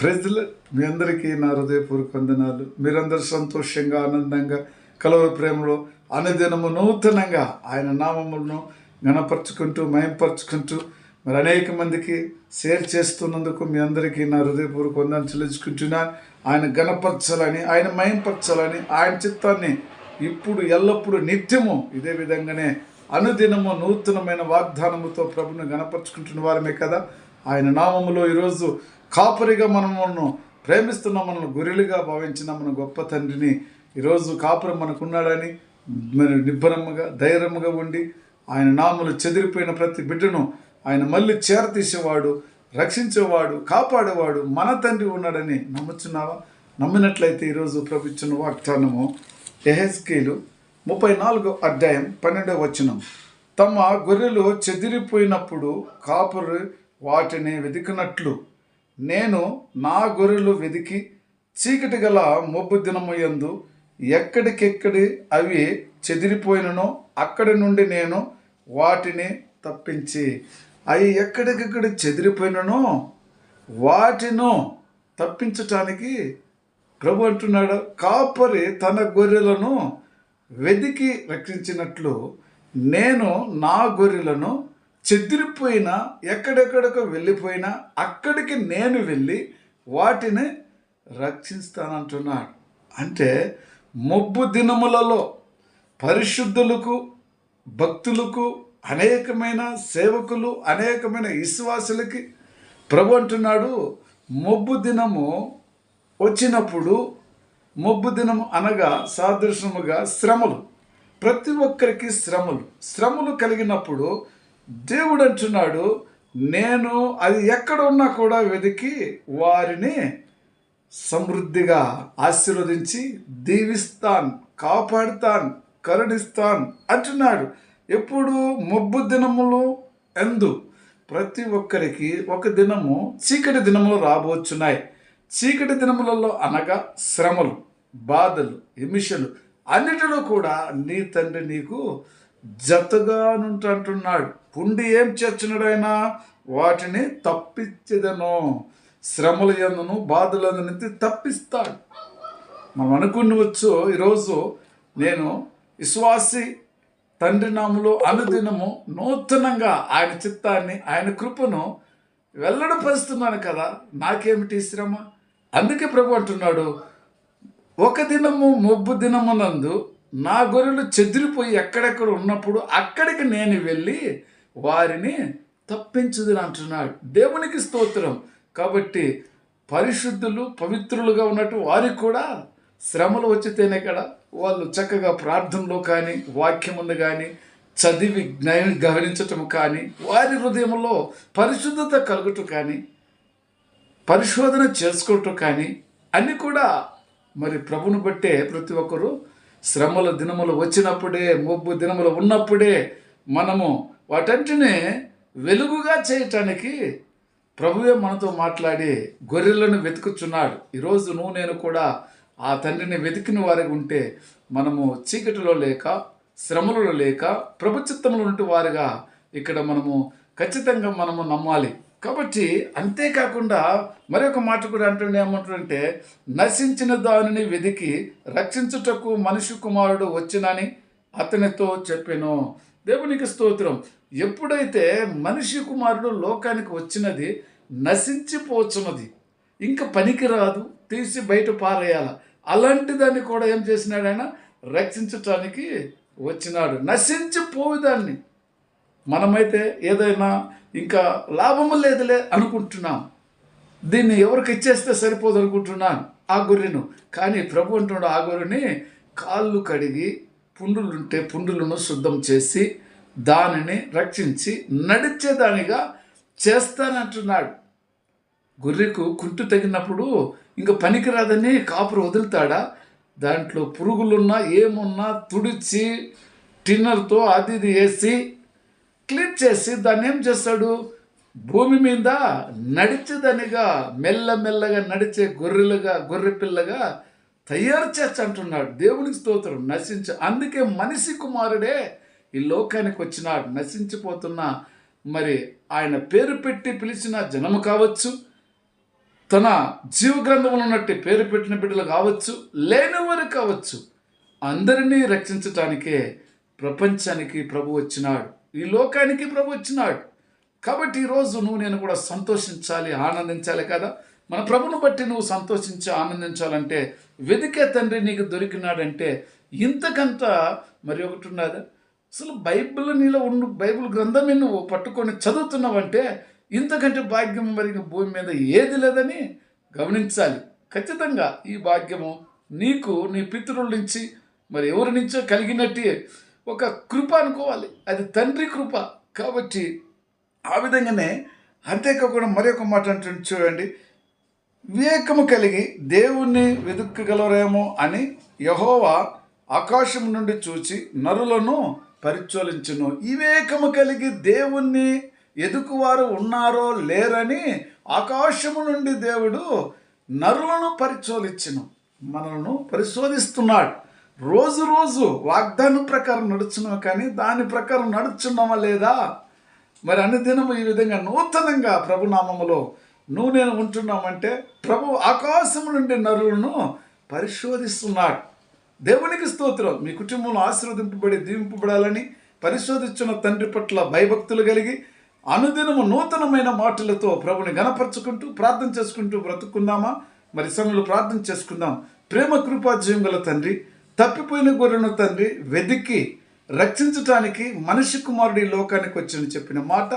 ప్రజలు మీ అందరికీ నా హృదయపూర్వక వందనాలు. మీరందరూ సంతోషంగా ఆనందంగా కలవ ప్రేమలో అనుదినము నూతనంగా ఆయన నామములను గణపరుచుకుంటూ మయంపరుచుకుంటూ మరి అనేక మందికి షేర్ చేస్తున్నందుకు మీ అందరికీ నా హృదయపూర్వక వందనాలు చెల్లించుకుంటున్నా. ఆయన గణపరచాలని ఆయన మయంపరచాలని ఆయన చిత్తాన్ని ఇప్పుడు ఎల్లప్పుడూ నిత్యము ఇదే విధంగానే అనుదినము నూతనమైన వాగ్దానముతో ప్రభుని గణపరుచుకుంటున్న వారమే కదా. ఆయన నామములో ఈరోజు కాపరిగా మనము ప్రేమిస్తున్న మనల్ని గొర్రెలుగా భావించిన మన గొప్ప తండ్రిని ఈరోజు కాపురం మనకున్నాడని మరి నిబ్బరముగా ధైర్యముగా ఉండి ఆయన నామలు చెదిరిపోయిన ప్రతి బిడ్డను ఆయన మళ్ళీ చేరతీసేవాడు రక్షించేవాడు కాపాడేవాడు మన తండ్రి ఉన్నాడని నమ్ముచున్నావా? నమ్మినట్లయితే ఈరోజు ప్రభుత్వ వాగ్దానము ఎహెస్కేలు ముప్పై నాలుగో అధ్యాయం పన్నెండవ వచనం. తమ గొర్రెలు చెదిరిపోయినప్పుడు కాపురు వాటిని వెతికినట్లు నేను నా గొర్రెలు వెతికి చీకటి గల మొబ్బు దినమయందు ఎక్కడికెక్కడి అవి చెదిరిపోయిననో అక్కడి నుండి నేను వాటిని తప్పించి అవి ఎక్కడికెక్కడ చెదిరిపోయిననో వాటిను తప్పించటానికి ప్రభు అంటున్నాడు కాపరి తన గొర్రెలను వెదికి రక్షించినట్లు నేను నా గొర్రెలను చెదిరిపోయినా ఎక్కడెక్కడికో వెళ్ళిపోయినా అక్కడికి నేను వెళ్ళి వాటిని రక్షిస్తానంటున్నాడు. అంటే మొబ్బు దినములలో పరిశుద్ధులకు భక్తులకు అనేకమైన సేవకులు అనేకమైన విశ్వాసులకి ప్రభు అంటున్నాడు మొబ్బు దినము వచ్చినప్పుడు మొబ్బు దినము అనగా సాదృశ్యముగా శ్రమలు. ప్రతి ఒక్కరికి శ్రమలు. శ్రమలు కలిగినప్పుడు దేవుడు అంటున్నాడు నేను అది ఎక్కడ ఉన్నా కూడా వెతికి వారిని సమృద్ధిగా ఆశీర్వదించి దీవిస్తాన్ కాపాడుతాన్ కరుణిస్తాన్ అంటున్నాడు. ఎప్పుడు? మొబ్బు దినములు ఎందు. ప్రతి ఒక్కరికి ఒక దినము చీకటి దినములు రాబోచున్నాయి. చీకటి దినములలో అనగా శ్రమలు బాధలు హిమిషలు అన్నిటిలో కూడా నీ తండ్రి నీకు జతగా అంటున్నాడు పుండి ఏం చేర్చున్నాడైనా వాటిని తప్పించదను శ్రమల ఎందును బాధలందు తప్పిస్తాడు. మనం అనుకుండవచ్చు ఈరోజు నేను విశ్వాసి తండ్రి నామలో అనుదినము నూతనంగా ఆయన చిత్తాన్ని ఆయన కృపను వెల్లడపరుస్తున్నాను కదా నాకేమిటి శ్రమ? అందుకే ప్రభు అంటున్నాడు ఒక దినము మొబ్బు దినమునందు నా గొర్రెలు చెదిరిపోయి ఎక్కడెక్కడ ఉన్నప్పుడు అక్కడికి నేను వెళ్ళి వారిని తప్పించుదని అంటున్నాడు. దేవునికి స్తోత్రం. కాబట్టి పరిశుద్ధులు పవిత్రులుగా ఉన్నట్టు వారికి కూడా శ్రమలు వచ్చితేనే కదా. వాళ్ళు చక్కగా ప్రార్థనలో కానీ వాక్యముందు కానీ చదివి జ్ఞానం గమనించటం కానీ వారి హృదయంలో పరిశుద్ధత కలుగుట కానీ పరిశోధన చేసుకోవటం కానీ అన్నీ కూడా మరి ప్రభును బట్టే ప్రతి ఒక్కరూ శ్రమల దినములు వచ్చినప్పుడే మొబ్బు దినములు ఉన్నప్పుడే మనము వాటంటిని వెలుగుగా చేయటానికి ప్రభువే మనతో మాట్లాడి గొర్రెలను వెతుకుచున్నాడు. ఈరోజు నువ్వు నేను కూడా ఆ తండ్రిని వెతికిన వారికి ఉంటే మనము చీకటిలో లేక శ్రమలలో లేక ప్రభుత్వంలో ఉంటే వారుగా ఇక్కడ మనము ఖచ్చితంగా మనము నమ్మాలి. కాబట్టి అంతేకాకుండా మరొక మాట కూడా అంటుండే ఏమంటుంటే నశించిన దానిని వెదికి రక్షించుటకు మనిషి కుమారుడు వచ్చినని అతనితో చెప్పాను. దేవునికి స్తోత్రం. ఎప్పుడైతే మనిషి కుమారుడు లోకానికి వచ్చినది నశించిపోచున్నది ఇంకా పనికిరాదు తీసి బయట పారేయాల అలాంటి దాన్ని కూడా ఏం చేసినాడు ఆయన? రక్షించటానికి వచ్చినాడు. నశించిపోయేదాన్ని. మనమైతే ఏదైనా ఇంకా లాభము లేదులే అనుకుంటున్నాం. దీన్ని ఎవరికి ఇచ్చేస్తే సరిపోదు అనుకుంటున్నాను ఆ గొర్రెను. కానీ ప్రభు అంటున్నాడు ఆ గొర్రెని కాళ్ళు కడిగి పుండులుంటే పుండులను శుద్ధం చేసి దానిని రక్షించి నడిచేదానిగా చేస్తానంటున్నాడు. గొర్రెకు కుంటు తగినప్పుడు ఇంకా పనికిరాదని కాపురు వదులుతాడా? దాంట్లో పురుగులున్నా ఏమున్నా తుడిచి టిన్నర్తో అది ఇది వేసి క్లిక్ చేసి దాన్ని ఏం చేస్తాడు? భూమి మీద నడిచేదనిగా మెల్లమెల్లగా నడిచే గొర్రెలుగా గొర్రె పిల్లగా తయారు చేస్తా అంటున్నాడు. దేవునికి స్తోత్రం. నశించ అందుకే మనిషి కుమారుడే ఈ లోకానికి వచ్చినాడు. నశించిపోతున్న మరి ఆయన పేరు పెట్టి పిలిచిన జనము కావచ్చు తన జీవగ్రంథములు ఉన్నట్టు పేరు పెట్టిన బిడ్డలు కావచ్చు లేనివారు కావచ్చు అందరినీ రక్షించటానికే ప్రపంచానికి ప్రభు వచ్చినాడు. ఈ లోకానికి ప్రభు వచ్చినాడు. కాబట్టి ఈరోజు నువ్వు నేను కూడా సంతోషించాలి ఆనందించాలి కదా? మన ప్రభును బట్టి నువ్వు సంతోషించి ఆనందించాలంటే వెదికే తండ్రి నీకు దొరికినాడంటే ఇంతకంత మరి ఒకటి ఉన్నదా? అసలు బైబిల్ నీలో ఉన్న బైబిల్ గ్రంథమే నువ్వు పట్టుకొని చదువుతున్నావంటే ఇంతకంటే భాగ్యం మరి భూమి మీద ఏది లేదని గమనించాలి. ఖచ్చితంగా ఈ భాగ్యము నీకు నీ పితృల నుంచి మరి ఎవరి నుంచో కలిగినట్టే. ఒక కృప అనుకోవాలి. అది తండ్రి కృప. కాబట్టి ఆ విధంగానే అంతేకాకుండా మరి ఒక మాట అంటుంది చూడండి. వివేకము కలిగి దేవుణ్ణి వెతుక్కగలరేమో అని యహోవా ఆకాశం నుండి చూచి నరులను పరిచోలించును. వివేకము కలిగి దేవుణ్ణి ఎదుకువారు ఉన్నారో లేరని ఆకాశము నుండి దేవుడు నరులను పరిచోలించును. మనలను పరిశోధిస్తున్నాడు. రోజు రోజు వాగ్దానం ప్రకారం నడుచున్నాం కానీ దాని ప్రకారం నడుచున్నామా లేదా? మరి అనుదినము ఈ విధంగా నూతనంగా ప్రభునామములో నువ్వు నేను ఉంటున్నామంటే ప్రభు ఆకాశం నుండి నరులను పరిశోధిస్తున్నాడు. దేవునికి స్తోత్రం. మీ కుటుంబంలో ఆశీర్వదింపబడి దీవింపబడాలని పరిశోధించిన తండ్రి పట్ల భయభక్తులు కలిగి అనుదినము నూతనమైన మాటలతో ప్రభుని గణపరుచుకుంటూ ప్రార్థన చేసుకుంటూ బ్రతుకుందామా మరి సమయంలో ప్రార్థన చేసుకుందాం. ప్రేమ కృపాజయం గల తండ్రి తప్పిపోయిన గొర్రెను తండ్రి వెతికి రక్షించటానికి మనిషి కుమారుడి లోకానికి వచ్చిన చెప్పిన మాట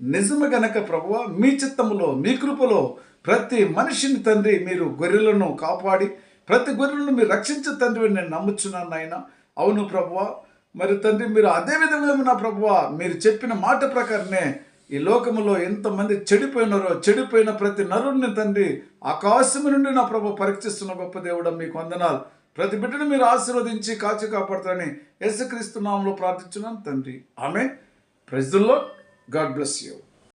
నిజము గనక ప్రభువ మీ చిత్తములో మీ కృపలో ప్రతి మనిషిని తండ్రి మీరు గొర్రెలను కాపాడి ప్రతి గొర్రెలను మీరు రక్షించే తండ్రి నేను నమ్ముచున్నాను నాయన. అవును ప్రభువ మరి తండ్రి మీరు అదే విధంగా నా ప్రభువ మీరు చెప్పిన మాట ప్రకారమే ఈ లోకములో ఎంతమంది చెడిపోయినారో చెడిపోయిన ప్రతి నరుడిని తండ్రి ఆకాశము నుండి నా ప్రభు పరీక్షిస్తున్న గొప్ప దేవుడు మీకు వందనాలు. ప్రతి బిడ్డను మీరు ఆశీర్వదించి కాచి కాపాడుతారని యేసుక్రీస్తు నామంలో ప్రార్థించున్నాను తండ్రి. ఆమె ప్రజల్లో గాడ్ బ్లెస్ యూ.